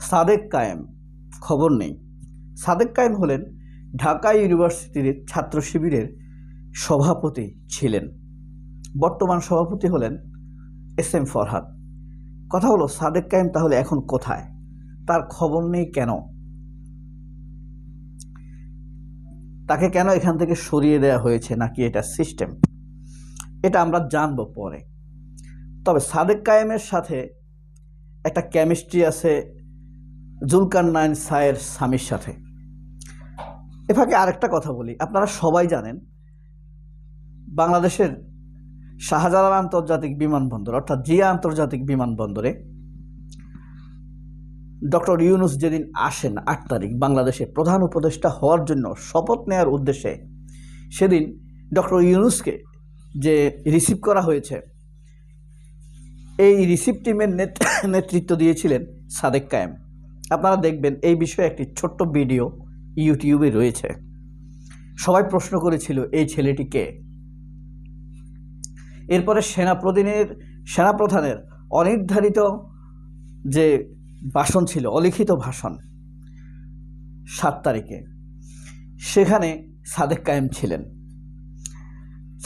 সাদেক কায়েম, খবর নেই। সাদেক কায়েম হলেন ঢাকা ইউনিভার্সিটির ছাত্র শিবিরের সভাপতি ছিলেন। বর্তমান সভাপতি হলেন এস এম ফরহাদ। কথা হলো, সাদেক কায়েম তাহলে এখন কোথায়? তার খবর নেই কেন? তাকে কেন এখান থেকে সরিয়ে দেওয়া হয়েছে নাকি এটা সিস্টেম? এটা আমরা জানব পরে। তবে সাদেক কায়েমের সাথে একটা কেমিস্ট্রি আছে জুলকার নাইন সায়ের স্বামীর সাথে। এ ফাঁকে আরেকটা কথা বলি। আপনারা সবাই জানেন, বাংলাদেশের শাহজালাল আন্তর্জাতিক বিমানবন্দর, অর্থাৎ জিয়া আন্তর্জাতিক বিমানবন্দরে ডক্টর ইউনুস যেদিন আসেন আট তারিখ বাংলাদেশে প্রধান উপদেষ্টা হওয়ার জন্য শপথ নেওয়ার উদ্দেশ্যে, সেদিন ডক্টর ইউনুসকে যে রিসিভ করা হয়েছে, এই রিসিভ টিমের নেতৃত্ব দিয়েছিলেন সাদেক কায়েম। আপনারা দেখবেন এই বিষয়ে একটি ছোট্ট ভিডিও ইউটিউবে রয়েছে। সবাই প্রশ্ন করেছিল, এই ছেলেটি কে? এরপরে সেনাপ্রধানের সেনাপ্রধানের অনির্ধারিত যে ভাষণ ছিল, অলিখিত ভাষণ, সাত তারিখে, সেখানে সাদেক কায়েম ছিলেন।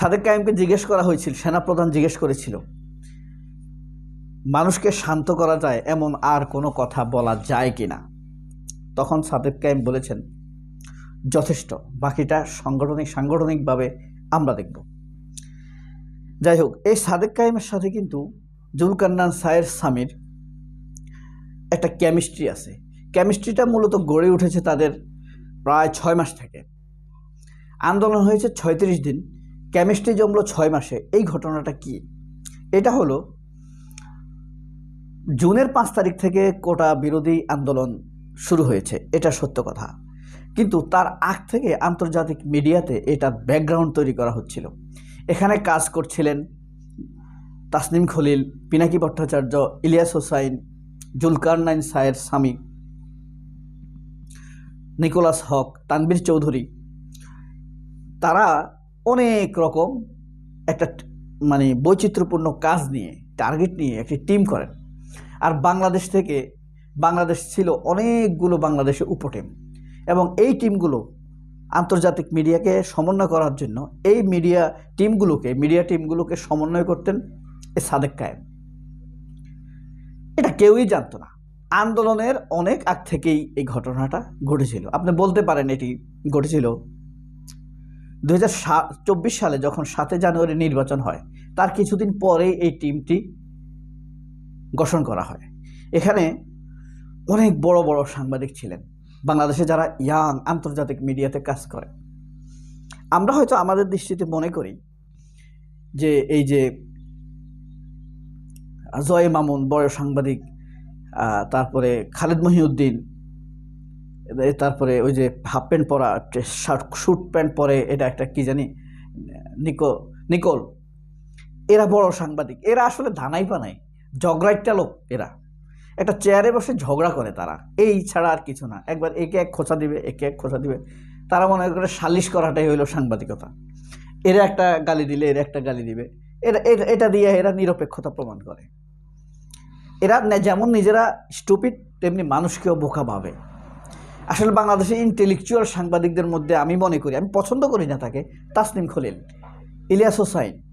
সাদেক কায়েমকে জিজ্ঞেস করা হয়েছিল সেনাপ্রধান জিজ্ঞেস করেছিল মানুষকে শান্ত করা যায় এমন আর কোনো কথা বলা যায় কি না? তখন সাদেক কায়েম বলেছেন, যথেষ্ট, বাকিটা সাংগঠনিক, সাংগঠনিকভাবে আমরা দেখব। যাই হোক, এই সাদেক কায়েমের সাথে কিন্তু জুলকান্নান সায়ের স্বামীর একটা কেমিস্ট্রি আছে। কেমিস্ট্রিটা মূলত গড়ে উঠেছে তাদের প্রায় ছয় মাস থেকে। আন্দোলন হয়েছে ছয়ত্রিশ দিন। কেমিস্ট্রি জমলো ছয় মাসে। এই ঘটনাটা কি? এটা হলো জুনের পাঁচ তারিখ থেকে কোটা বিরোধী আন্দোলন শুরু হয়েছে, এটা সত্য কথা। কিন্তু তার আগ থেকে আন্তর্জাতিক মিডিয়াতে এটার ব্যাকগ্রাউন্ড তৈরি করা হচ্ছিল। এখানে কাজ করছিলেন তাসনিম খলিল, পিনাকি ভট্টাচার্য, ইলিয়াস হোসাইন, জুলকার নাইন সায়ের স্বামী, নিকোলাস হক তানবীর চৌধুরী। তারা অনেক রকম একটা মানে বৈচিত্র্যপূর্ণ কাজ নিয়ে, টার্গেট নিয়ে একটি টিম করেন। আর বাংলাদেশ থেকে বাংলাদেশ ছিল অনেকগুলো বাংলাদেশে উপটিম এবং এই টিমগুলো আন্তর্জাতিক মিডিয়াকে সমন্বয় করার জন্য এই মিডিয়া টিমগুলোকে মিডিয়া টিমগুলোকে সমন্বয় করতেন এ সাদেক কায়েম। এটা কেউই জানতো না। আন্দোলনের অনেক আগ থেকেই এই ঘটনাটা ঘটেছিল। আপনি বলতে পারেন এটি ঘটেছিল দু সালে যখন সাতই জানুয়ারি নির্বাচন হয়, তার কিছুদিন পরেই এই টিমটি গঠন করা হয়। এখানে অনেক বড় বড় সাংবাদিক ছিলেন। বাংলাদেশে যারা ইয়াং আন্তর্জাতিক মিডিয়াতে কাজ করে। আমরা হয়তো আমাদের দৃষ্টিতে মনে করি যে এই যে জয় মামুন, বড় সাংবাদিক তারপরে খালেদ মহিউদ্দিন তারপরে ওই যে হাফ প্যান্ট পরা শার্ট স্যুট প্যান্ট পরে এটা একটা কি জানি, নিকো, নিকোল। এরা বড় সাংবাদিক। এরা আসলে ধানাই পানাই। ঝগড়াইটা লোক এরা। একটা চেয়ারে বসে ঝগড়া করে তারা। এই ছাড়া আর কিছু না। একবার একে এক খোঁচা দিবে, একে এক খোঁচা দিবে। তারা মনে করে সালিশ করাটাই হইল সাংবাদিকতা। এরা একটা গালি দিলে এরা একটা গালি দিবে। এরা এটা- দিয়ে এরা নিরপেক্ষতা প্রমাণ করে। এরা যেমন নিজেরা স্টুপিড তেমনি মানুষকেও বোকা ভাবে। আসলে বাংলাদেশে ইন্টেলেকচুয়াল সাংবাদিকদের মধ্যে আমি মনে করি, আমি পছন্দ করি না তাকে, তাসনিম খলিল, ইলিয়াস হোসাইন।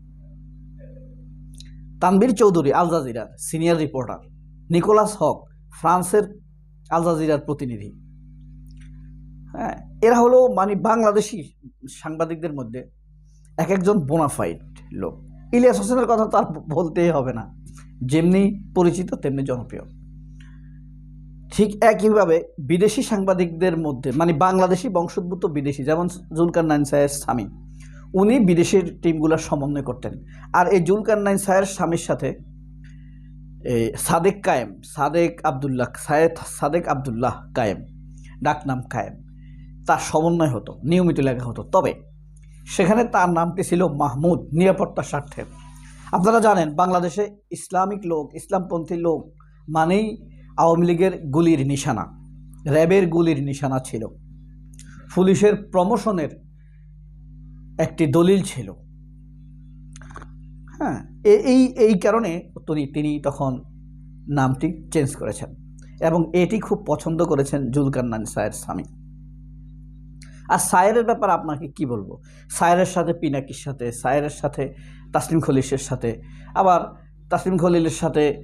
তানবীর চৌধুরী, আল জাজিরার সিনিয়র রিপোর্টার নিকোলাস হক, ফ্রান্সের আল জাজিরার প্রতিনিধি। হ্যাঁ এরা হলো মানে বাংলাদেশি সাংবাদিকদের মধ্যে এক একজন বোনাফাইড লোক। ইলিয়াস হোসেনের কথা তো আর বলতেই হবে না। যেমনি পরিচিত, তেমনি জনপ্রিয়। ঠিক একইভাবে বিদেশি সাংবাদিকদের মধ্যে মানে বাংলাদেশি বংশোদ্ভূত বিদেশি, যেমন জুলকার নাইন সায়ের স্বামী উনি বিদেশের টিমগুলোর সমন্বয় করতেন। আর এই জুলকার নাইন সায়ের স্বামীর সাথে সাদেক কায়েম, সাদেক আবদুল্লাহ সায়েদ সাদেক আবদুল্লাহ কায়েম, ডাকনাম কায়েম, তার সমন্বয় হতো, নিয়মিত লেখা হতো। তবে সেখানে তার নামটি ছিল মাহমুদ নিরাপত্তার স্বার্থে। আপনারা জানেন, বাংলাদেশে ইসলামিক লোক, ইসলামপন্থী লোক মানেই আওয়ামী লীগের গুলির নিশানা, র্যাবের গুলির নিশানা ছিল। পুলিশের প্রমোশনের একটি দলিল ছিল। হ্যাঁ এই এই কারণে তিনি তিনি তখন নামটি চেঞ্জ করেছেন এবং এটি খুব পছন্দ করেছেন জুলকান্নান সায়ের স্বামী। আর সায়েরের ব্যাপার আপনাকে কি বলব? সায়েরের সাথে পিনাকির সাথে, সায়েরের সাথে, তাসলিম খলিলের সাথে, আবার তাসলিম খলিলের সাথে,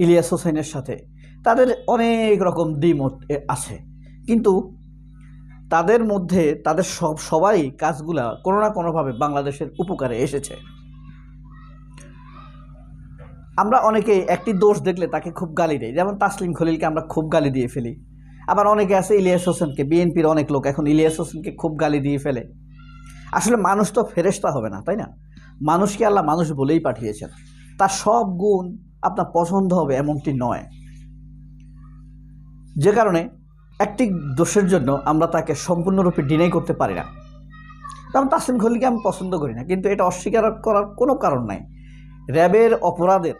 ইলিয়াস হোসেনের সাথে, তাদের অনেক রকম দ্বিমত আছে। কিন্তু তাদের মধ্যে, তাদের সব, সবাই কাজগুলা কোনো না কোনোভাবে বাংলাদেশের উপকারে এসেছে। আমরা অনেকে একটি দোষ দেখলে তাকে খুব গালি দেয় যেমন তাসলিম খলিলকে আমরা খুব গালি দিয়ে ফেলি। আবার অনেকে আছে ইলিয়াস হোসেনকে। বিএনপির অনেক লোক এখন ইলিয়াস হোসেনকে খুব গালি দিয়ে ফেলে। আসলে মানুষ তো ফেরেশতা হবে না, তাই না? মানুষকে আল্লাহ মানুষ বলেই পাঠিয়েছেন। তার সব গুণ আপনার পছন্দ হবে এমনটি নয়। যে কারণে একটি দোষের জন্য আমরা তাকে সম্পূর্ণরূপে ডিনাই করতে পারি না। কারণ তাসলিম খলিলকে আমি পছন্দ করি না, কিন্তু এটা অস্বীকার করার কোনো কারণ নাই। র্যাবের অপরাধের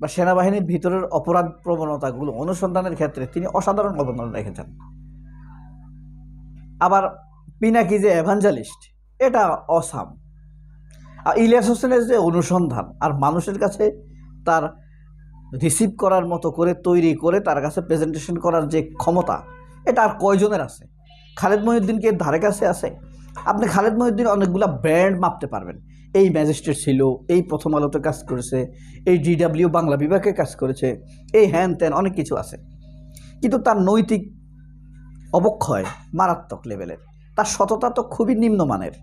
বা সেনাবাহিনীর ভিতরের অপরাধ প্রবণতাগুলো অনুসন্ধানের ক্ষেত্রে তিনি অসাধারণ অবদান রেখেছেন। আবার পিনাকি যে এভাঞ্জালিস্ট এটা অসাম। আর ইলিয়াস হোসেনের যে অনুসন্ধান আর মানুষের কাছে তার রিসিভ করার মতো করে তৈরি করে তার কাছে প্রেজেন্টেশন করার যে ক্ষমতা, এটা আর কয়জনের আছে? খালেদ মহিউদ্দিনকে ধারে কাছে আছে? আপনি খালেদ মহিউদ্দিন অনেকগুলা ব্র্যান্ড মাপতে পারবেন। এই ম্যাজিস্ট্রেট ছিল, এই প্রথম আলোতে কাজ করেছে, এই ডিডাব্লিউ বাংলা বিভাগে কাজ করেছে, এই হ্যান ত্যান অনেক কিছু আছে। কিন্তু তার নৈতিক অবক্ষয় মারাত্মক লেভেলের তার সততা তো খুবই নিম্নমানের।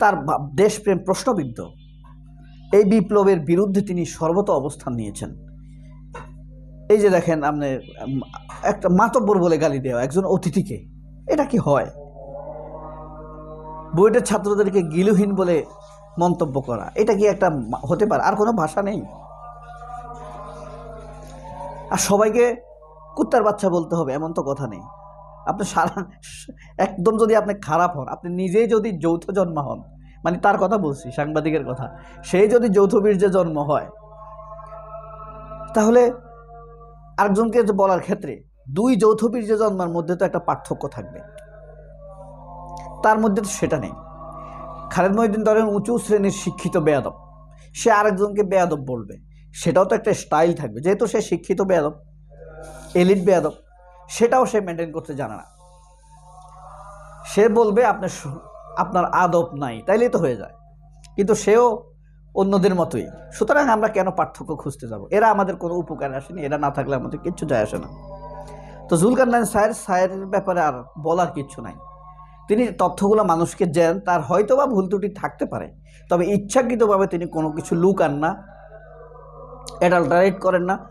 তার দেশপ্রেম প্রশ্নবিদ্ধ। এই বিপ্লবের বিরুদ্ধে তিনি সর্বত অবস্থান নিয়েছেন। এই যে দেখেন আপনি, একটা মাতব্বর বলে গালি দেওয়া একজন অতিথিকে, এটা কি হয়? বুয়েটের ছাত্রদেরকে গিলুহীন বলে মন্তব্য করা, এটা কি একটা হতে পারে? আর কোনো ভাষা নেই। আর সবাইকে কুত্তার বাচ্চা বলতে হবে, এমন তো কথা নেই। আপনি সারা, একদম যদি আপনি খারাপ হন, আপনি নিজেই যদি যৌথ জন্ম হন মানে তার কথা বলছি, সাংবাদিকের কথা। সেই যদি যৌথ বীর্যে জন্ম হয়, তাহলে আরেকজনকে বলার ক্ষেত্রে দুই যৌথ বীর্যে জন্মের মধ্যে তো একটা পার্থক্য থাকবে। তার মধ্যে তো সেটা নেই। খালেদ মহিউদ্দিন ধরেন উঁচু শ্রেণির শিক্ষিত বেয়াদব। সে আরেকজনকে বেয়াদব বলবে। সেটাও তো একটা স্টাইল থাকবে। যেহেতু সে শিক্ষিত বেয়াদব, এলিট বেয়াদব, সেটাও সে মেনটেন করতে জানে না। সে বলবে আপনার আপনার আদব নাই, তাইলেই তো হয়ে যায়। কিন্তু সেও অন্যদের মতোই। সুতরাং আমরা কেন পার্থক্য খুঁজতে যাব? এরা আমাদের কোনো উপকারে আসেনি, এরা না থাকলে আমাদের কিচ্ছু যায় আসে না। তো জুলকারনাইন সায়ের সায়ের ব্যাপারে আর বলার কিচ্ছু নাই। তিনি তথ্যগুলো মানুষকে দেন, তার হয়তো বা ভুল ত্রুটি থাকতে পারে, তবে ইচ্ছাকৃতভাবে তিনি কোনো কিছু লুকান না অ্যাডাল্টারেট করেন না,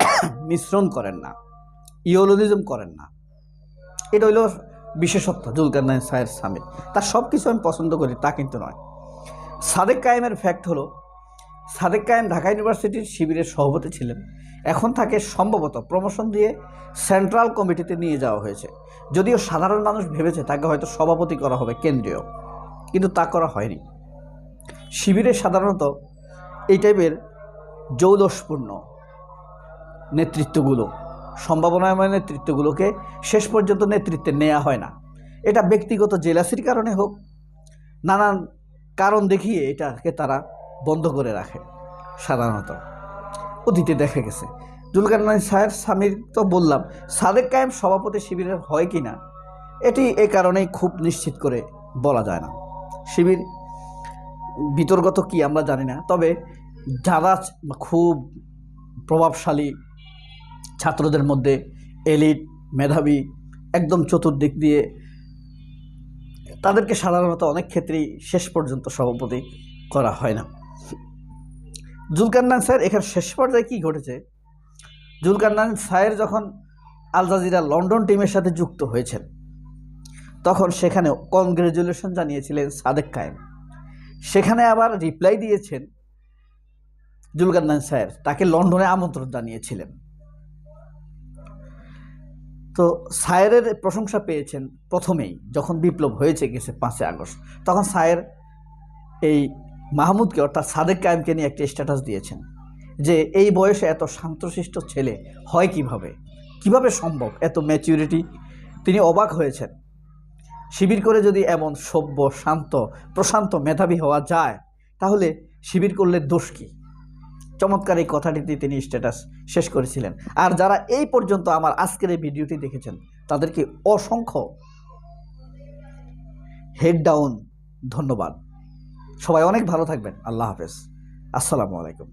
মিশ্রণ করেন না ইওলজিজম করেন না। এটা হইল বিশেষত্ব, জুলকারনাইন সায়ের স্বামী তার সব কিছু আমি পছন্দ করি, তা কিন্তু নয়। সাদেক কায়েমের ফ্যাক্ট হলো, সাদেক কায়েম ঢাকা ইউনিভার্সিটির শিবিরের সভাপতি ছিলেন। এখন তাকে সম্ভবত প্রমোশন দিয়ে সেন্ট্রাল কমিটিতে নিয়ে যাওয়া হয়েছে। যদিও সাধারণ মানুষ ভেবেছে তাকে হয়তো সভাপতি করা হবে কেন্দ্রীয়, কিন্তু তা করা হয়নি। শিবিরে সাধারণত এই টাইপের জৌলসপূর্ণ নেতৃত্বগুলো সম্ভাবনাময় নেতৃত্বগুলোকে শেষ পর্যন্ত নেতৃত্বে নেওয়া হয় না। এটা ব্যক্তিগত জেলাসির কারণে হোক, নানান কারণ দেখিয়ে এটাকে তারা বন্ধ করে রাখে সাধারণত। অতীতে দেখা গেছে জুলকারনাইন সাহেব স্বামীর তো বললাম, সাদেক কায়েম সভাপতি শিবিরের হয় কি না, এটি এ কারণেই খুব নিশ্চিত করে বলা যায় না। শিবির বিতর্গত কি আমরা জানি না, তবে যারা খুব প্রভাবশালী ছাত্রদের মধ্যে এলিট, মেধাবী, একদম চতুর্দিক দিয়ে তাদেরকে সাধারণত অনেক ক্ষেত্রেই শেষ পর্যন্ত সভাপতি করা হয় না। জুলকান্নান স্যার এখানে শেষ পর্যায়ে কী ঘটেছে? জুলকান্নান স্যার যখন আল জাজিরা লন্ডন টিমের সাথে যুক্ত হয়েছেন, তখন সেখানে কনগ্রেচুলেশন জানিয়েছিলেন সাদেক কায়েম। সেখানে আবার রিপ্লাই দিয়েছেন জুলকান্নান স্যার, তাকে লন্ডনে আমন্ত্রণ জানিয়েছিলেন। তো সায়েরের প্রশংসা পেয়েছেন প্রথমেই, যখন বিপ্লব হয়েছে গেছে পাঁচই আগস্ট। তখন সায়ের এই মাহমুদকে, অর্থাৎ সাদেক কায়েমকে নিয়ে একটা স্ট্যাটাস দিয়েছেন যে, এই বয়সে এত শান্তশিষ্ট ছেলে হয় কীভাবে? কীভাবে সম্ভব এত ম্যাচিউরিটি তিনি অবাক হয়েছেন। শিবির করে যদি এমন সভ্য, শান্ত, প্রশান্ত মেধাবী হওয়া যায়, তাহলে শিবির করলে দোষ কী? চমৎকার এই কথাটিতে তিনি স্ট্যাটাস শেষ করেছিলেন। আর যারা এই পর্যন্ত আমার আজকের এই ভিডিওটি দেখেছেন, তাদেরকে অসংখ্য হেড ডাউন ধন্যবাদ। সবাই অনেক ভালো থাকবেন। আল্লাহ হাফেজ। আসসালামু আলাইকুম।